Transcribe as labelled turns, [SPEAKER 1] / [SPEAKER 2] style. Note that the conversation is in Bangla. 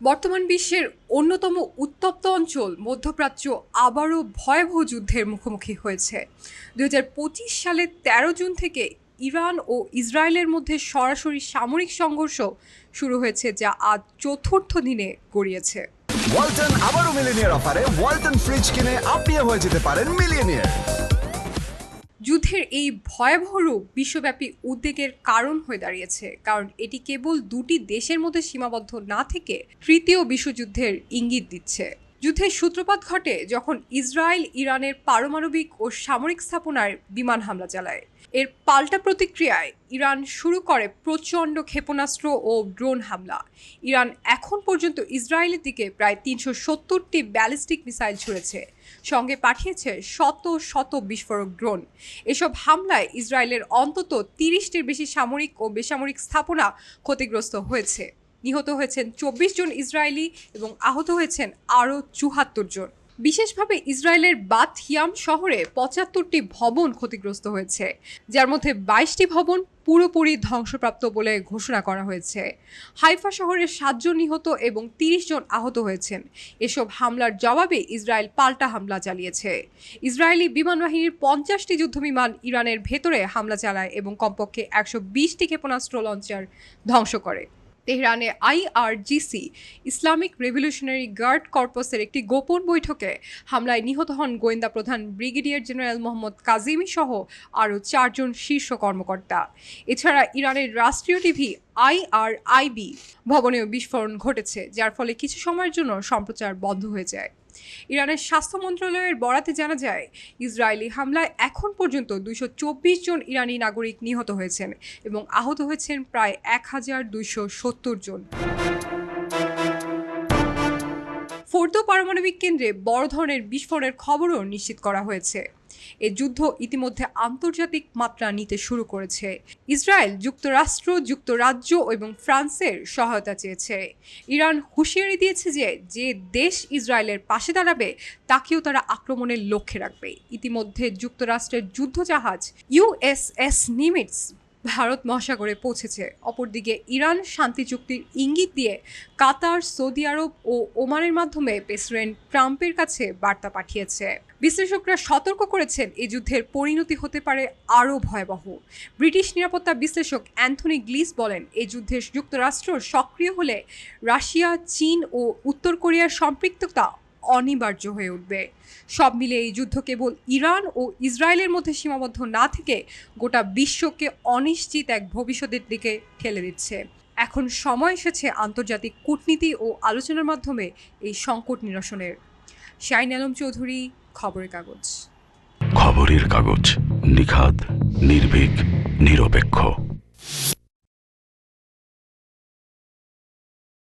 [SPEAKER 1] বর্তমান বিশ্বের অন্যতম উত্তপ্ত অঞ্চল, মধ্যপ্রাচ্য আবারও ভয়াবহ যুদ্ধের মুখোমুখি হয়েছে। দু সালের তেরো জুন থেকে ইরান ও ইসরায়েলের মধ্যে সরাসরি সামরিক সংঘর্ষ শুরু হয়েছে, যা আজ চতুর্থ দিনে গড়িয়েছে।
[SPEAKER 2] ওয়ালটন আবারও মিলিনিয়ার অফারে। ওয়ালটন ফ্রিজ কিনে আপনিও হয়ে যেতে পারেন মিলিয়নিয়ার।
[SPEAKER 1] যুদ্ধের এই ভয়াবহ রূপ বিশ্বব্যাপী উদ্বেগের কারণ হয়ে দাঁড়িয়েছে। কারণ এটি কেবল দুটি দেশের মধ্যে সীমাবদ্ধ না থেকে তৃতীয় বিশ্বযুদ্ধের ইঙ্গিত দিচ্ছে। যুদ্ধের সূত্রপাত ঘটে যখন ইসরায়েল, ইরানের পারমাণবিক ও সামরিক স্থাপনায় বিমান হামলা চালায়। এর পাল্টা প্রতিক্রিয়ায় ইরান শুরু করে প্রচণ্ড ক্ষেপণাস্ত্র ও ড্রোন হামলা। ইরান এখন পর্যন্ত ইসরায়েলের দিকে প্রায় তিনশো সত্তরটি ব্যালিস্টিক মিসাইল ছুড়েছে। সঙ্গে পাঠিয়েছে শত শত বিস্ফোরক ড্রোন। এসব হামলায় ইসরায়েলের অন্তত তিরিশটির বেশি সামরিক ও বেসামরিক স্থাপনা ক্ষতিগ্রস্ত হয়েছে। নিহত হয়েছেন চব্বিশ জন ইসরায়েলি এবং আহত হয়েছেন আরও চুহাত্তর জন। বিশেষভাবে ইসরায়েলের বাথ হিয়াম শহরে পঁচাত্তরটি ভবন ক্ষতিগ্রস্ত হয়েছে, যার মধ্যে বাইশটি ভবন পুরোপুরি ধ্বংসপ্রাপ্ত বলে ঘোষণা করা হয়েছে। হাইফা শহরে সাতজন নিহত এবং তিরিশ জন আহত হয়েছেন। এসব হামলার জবাবে ইসরায়েল পাল্টা হামলা চালিয়েছে। ইসরায়েলি বিমান বাহিনীর পঞ্চাশটি যুদ্ধবিমান ইরানের ভেতরে হামলা চালায় এবং কমপক্ষে একশো বিশটি ক্ষেপণাস্ত্র লঞ্চার ধ্বংস করে। তেহরানে আইআরজিসি ইসলামিক রেভলিউশনারি গার্ড কর্পসের একটি গোপন বৈঠকে হামলায় নিহত হন গোয়েন্দা প্রধান ব্রিগেডিয়ার জেনারেল মোহাম্মদ কাজিমি সহ আরও চারজন শীর্ষ কর্মকর্তা। এছাড়া ইরানের রাষ্ট্রীয় টিভি আইআরআইবি ভবনেও বিস্ফোরণ ঘটেছে, যার ফলে কিছু সময়ের জন্য সম্প্রচার বন্ধ হয়ে যায়। ইরানের স্বাস্থ্য মন্ত্রণালয়ের বরাতে জানা যায়, ইসরায়েলি হামলায় এখন পর্যন্ত দুইশো চব্বিশ জন ইরানি নাগরিক নিহত হয়েছেন এবং আহত হয়েছেন প্রায় এক হাজার সত্তর জন। ফোর্দো পারমাণবিক কেন্দ্রে বড় ধরনের বিস্ফোরণের খবরও নিশ্চিত করা হয়েছে। এ যুদ্ধ ইতিমধ্যে আন্তর্জাতিক মাত্রা নিতে শুরু করেছে। ইসরায়েল যুক্তরাষ্ট্র, যুক্তরাজ্য এবং ফ্রান্সের সহায়তা চেয়েছে। ইরান হুঁশিয়ারি দিয়েছে যে যে দেশ ইসরায়েলের পাশে দাঁড়াবে, তাকেও তারা আক্রমণের লক্ষ্যে রাখবে। ইতিমধ্যে যুক্তরাষ্ট্রের যুদ্ধজাহাজ ইউএসএস নিমিটস ভারত মহাসাগরে পৌঁছেছে। অপরদিকে ইরান শান্তি চুক্তির ইঙ্গিত দিয়ে কাতার, সৌদি আরব ও ওমানের মাধ্যমে প্রেসিডেন্ট ট্রাম্পের কাছে বার্তা পাঠিয়েছে। বিশ্লেষকরা সতর্ক করেছেন এই যুদ্ধের পরিণতি হতে পারে আরও ভয়াবহ। ব্রিটিশ নিরাপত্তা বিশ্লেষক অ্যান্থনি গ্লিস বলেন এই যুদ্ধে যুক্তরাষ্ট্র সক্রিয় হলে রাশিয়া, চীন ও উত্তর কোরিয়ার সম্পৃক্ততা অনিবার্য হয়ে উঠবে। সব মিলে এই যুদ্ধ কেবল ইরান ও ইসরায়েলের মধ্যে সীমাবদ্ধ না থেকে গোটা বিশ্বকে অনিশ্চিত এক ভবিষ্যতের দিকে ঠেলে দিচ্ছে। এখন সময় এসেছে আন্তর্জাতিক কূটনীতি ও আলোচনার মাধ্যমে এই সংকট নিরসনের। শাইন আলম চৌধুরী, খবরের কাগজ।
[SPEAKER 3] খবরের কাগজ, নিখাদ, নির্ভীক, নিরপেক্ষ।